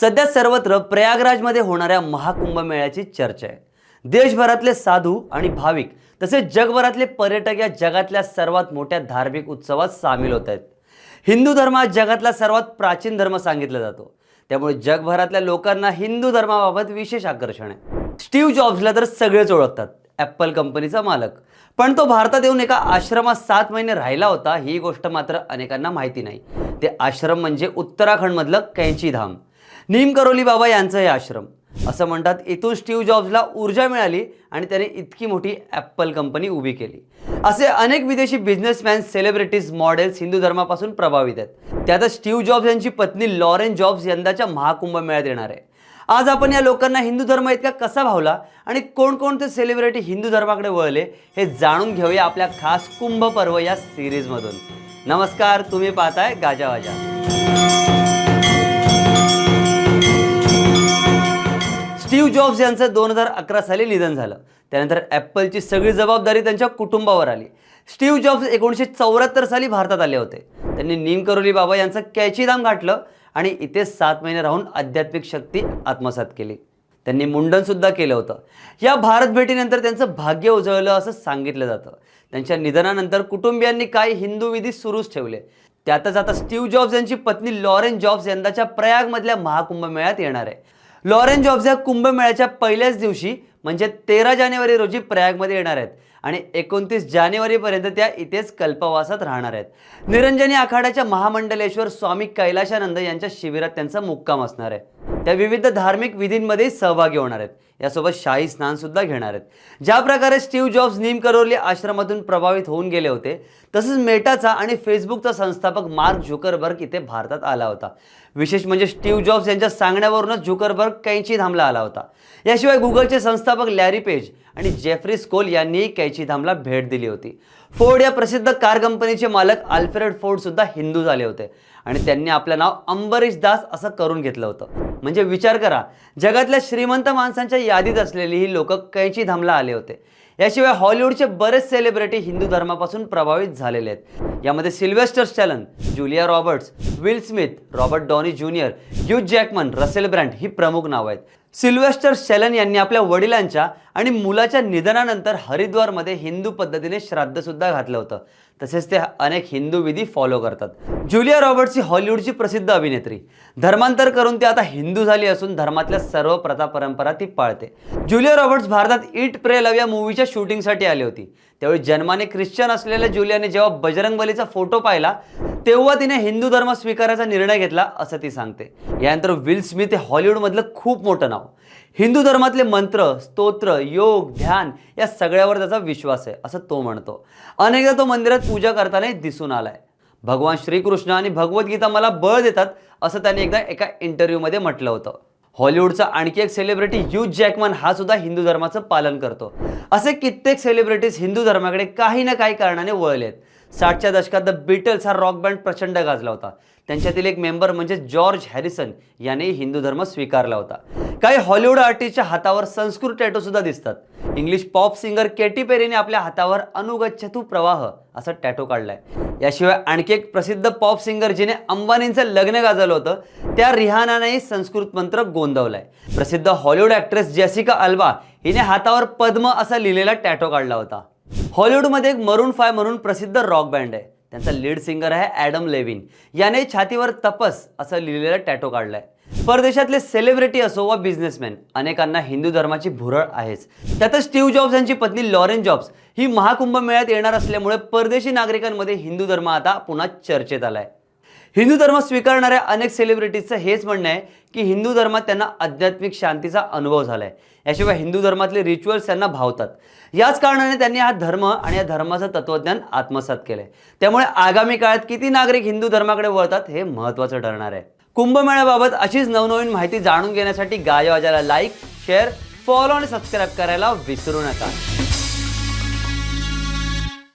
सध्या सर्वत्र प्रयागराजमध्ये होणाऱ्या महाकुंभमेळ्याची चर्चा आहे. देशभरातले साधू आणि भाविक तसेच जगभरातले पर्यटक या जगातल्या सर्वात मोठ्या धार्मिक उत्सवात सामील होत आहेत. हिंदू धर्म हा जगातला सर्वात प्राचीन धर्म सांगितला जातो. त्यामुळे जगभरातल्या लोकांना हिंदू धर्माबाबत विशेष आकर्षण आहे. स्टीव्ह जॉब्सला तर सगळेच ओळखतात ॲपल कंपनीचा मालक. पण तो भारतात येऊन एका आश्रमात सात महिने राहिला होता ही गोष्ट मात्र अनेकांना माहिती नाही. ते आश्रम म्हणजे उत्तराखंडमधलं कैंची धाम. नीम करोली बाबा यांचं हे आश्रम. असं म्हणतात इथून स्टीव्ह जॉब्सला ऊर्जा मिळाली आणि त्याने इतकी मोठी ॲपल कंपनी उभी केली. असे अनेक विदेशी बिझनेसमॅन सेलिब्रिटीज मॉडेल्स हिंदू धर्मापासून प्रभावित आहेत. त्यातच स्टीव्ह जॉब्स यांची पत्नी लॉरेन जॉब्स यंदाच्या महाकुंभ मेळ्यात येणार आहे. आज आपण या लोकांना हिंदू धर्म इतका कसा भावला आणि कोणकोणते सेलिब्रिटी हिंदू धर्माकडे वळले हे जाणून घेऊया आपल्या खास कुंभ पर्व या सिरीजमधून नमस्कार तुम्ही पाहताय गाजावाजा स्टीव्ह जॉब्स यांचं दोन हजार अकरा साली निधन झालं. त्यानंतर ॲपलची सगळी जबाबदारी त्यांच्या कुटुंबावर आली. स्टीव्ह जॉब्स एकोणीसशे चौऱ्याहत्तर साली भारतात आले होते. त्यांनी नीम करोली बाबा यांचं कॅचीदाम गाठलं आणि इथे सात महिने राहून आध्यात्मिक शक्ती आत्मसात केली. त्यांनी मुंडनसुद्धा केलं होतं. या भारत भेटीनंतर त्यांचं भाग्य उजळलं असं सांगितलं जातं. त्यांच्या निधनानंतर कुटुंबियांनी काही हिंदू विधी सुरूच ठेवले. त्यातच आता स्टीव्ह जॉब्स यांची पत्नी लॉरेन जॉब्स यंदाच्या प्रयागमधल्या महाकुंभमेळ्यात येणार आहे. लॉरेन जॉब्स या कुंभमेळ्याच्या पहिल्याच दिवशी म्हणजे तेरा जानेवारी रोजी प्रयागमध्ये येणार आहेत आणि एकोणतीस जानेवारीपर्यंत त्या इथेच कल्पवासात राहणार आहेत. निरंजनी आखाड्याच्या महामंडलेश्वर स्वामी कैलाशानंद यांच्या शिबिरात त्यांचा मुक्काम असणार आहे. त्या विविध धार्मिक विधींमध्ये सहभागी होणार आहेत. यासोबत शाही स्नानसुद्धा घेणार आहेत. ज्या प्रकारे स्टीव्ह जॉब्स नीम करोली आश्रमातून प्रभावित होऊन गेले होते तसंच मेटाचा आणि फेसबुकचा संस्थापक मार्क झुकरबर्ग इथे भारतात आला होता. विशेष म्हणजे स्टीव्ह जॉब्स यांच्या सांगण्यावरूनच झुकरबर्ग कैची धामला आला होता. याशिवाय गुगलचे संस्थापक लॅरी पेज आणि जेफ्री स्कोल यांनीही कैची धामला भेट दिली होती. फोर्ड या प्रसिद्ध कार कंपनीचे मालक अल्फ्रेड फोर्ड सुद्धा हिंदू झाले होते आणि त्यांनी आपलं नाव अंबरीश दास असं करून घेतलं होतं. म्हणजे विचार करा. जगातल्या श्रीमंत माणसांच्या यादीत असलेली ही लोक कैची धामला आले होते. याशिवाय हॉलिवूडचे बरेच सेलिब्रिटी हिंदू धर्मापासून प्रभावित झालेले आहेत. यामध्ये Sylvester Stallone Julia Roberts Will Smith Robert Downey Junior Hugh Jackman Russell Brand ही प्रमुख नावं आहेत. सिल्वेस्टर स्टॅलन यांनी आपल्या वडिलांच्या आणि मुलाच्या निधनानंतर हरिद्वारमध्ये हिंदू पद्धतीने श्राद्धसुद्धा घातलं होतं. तसेच ते अनेक हिंदू विधी फॉलो करतात. जुलिया रॉबर्ट्स ही हॉलिवूडची प्रसिद्ध अभिनेत्री. धर्मांतर करून ती आता हिंदू झाली असून धर्मातल्या सर्व प्रथा परंपरा ती पाळते. जुलिया रॉबर्ट्स भारतात इट प्रे लव या मूवीच्या शूटिंगसाठी आली होती. त्यावेळी जन्माने ख्रिश्चन असलेल्या जुलियाने जेव्हा बजरंगबलीचा फोटो पाहिला तेव्हा तिने हिंदू धर्म स्वीकारायचा निर्णय घेतला असं ती सांगते. यानंतर विल स्मिथ हे हॉलिवूडमधलं खूप मोठं नाव. हिंदू धर्मातले मंत्र स्तोत्र योग ध्यान या सगळ्यावर त्याचा विश्वास आहे असं तो म्हणतो. अनेकदा तो मंदिरात पूजा करताना दिसून आलाय. भगवान श्रीकृष्ण आणि भगवद्गीता मला बळ देतात असं त्याने एकदा एका इंटरव्ह्यूमध्ये म्हटलं होतं. हॉलिवूडचा आणखी एक सेलिब्रिटी ह्यूज जॅकमन हा सुद्धा हिंदू धर्माचं पालन करतो. असे कित्येक सेलिब्रिटीज हिंदू धर्माकडे काही ना काही कारणाने वळलेत. साठच्या दशकात द बिटल्स हा रॉक बँड प्रचंड गाजला होता. त्यांच्यातील एक मेंबर म्हणजे जॉर्ज हॅरिसन याने हिंदू धर्म स्वीकारला होता. काही हॉलिवूड आर्टिस्टच्या हातावर संस्कृत टॅटो सुद्धा दिसतात. इंग्लिश पॉप सिंगर केटी पेरीने आपल्या हातावर अनुगच्छतू प्रवाह असा टॅटो काढलाय. याशिवाय आणखी एक प्रसिद्ध पॉप सिंगर जिने अंबानींचं लग्न गाजवलं होतं त्या रिहानानेही संस्कृत मंत्र गोंदवलाय. प्रसिद्ध हॉलिवूड ॲक्ट्रेस जेसिका अल्बा हिने हातावर पद्म असा लिहिलेला टॅटो काढला होता. हॉलिवूडमध्ये एक मरून फाय म्हणून प्रसिद्ध रॉक बँड आहे. त्यांचा लीड सिंगर आहे ॲडम लेविन याने छातीवर तपस असं लिहिलेला टॅटो काढलाय. परदेशातले सेलिब्रिटी असो वा बिझनेसमॅन अनेकांना हिंदू धर्माची भुरळ आहेच. त्यातच स्टीव्ह जॉब्स यांची पत्नी लॉरेन जॉब्स ही महाकुंभ मेळ्यात येणार असल्यामुळे परदेशी नागरिकांमध्ये हिंदू धर्म आता पुन्हा चर्चेत आलाय. हिंदू धर्म स्वीकारणाऱ्या अनेक सेलिब्रिटीजचं हेच म्हणणं आहे की हिंदू धर्मात त्यांना आध्यात्मिक शांतीचा अनुभव झालाय. याशिवाय हिंदू धर्मातले रिच्युअल्स त्यांना भावतात. याच कारणाने त्यांनी हा धर्म आणि या धर्माचं तत्वज्ञान आत्मसात केलंय. त्यामुळे आगामी काळात किती नागरिक हिंदू धर्माकडे वळतात हे महत्त्वाचं ठरणार आहे. कुंभमेळ्याबाबत अशीच नवनवीन माहिती जाणून घेण्यासाठी गायवाजाला लाईक शेअर फॉलो आणि सबस्क्राईब करायला विसरू नका.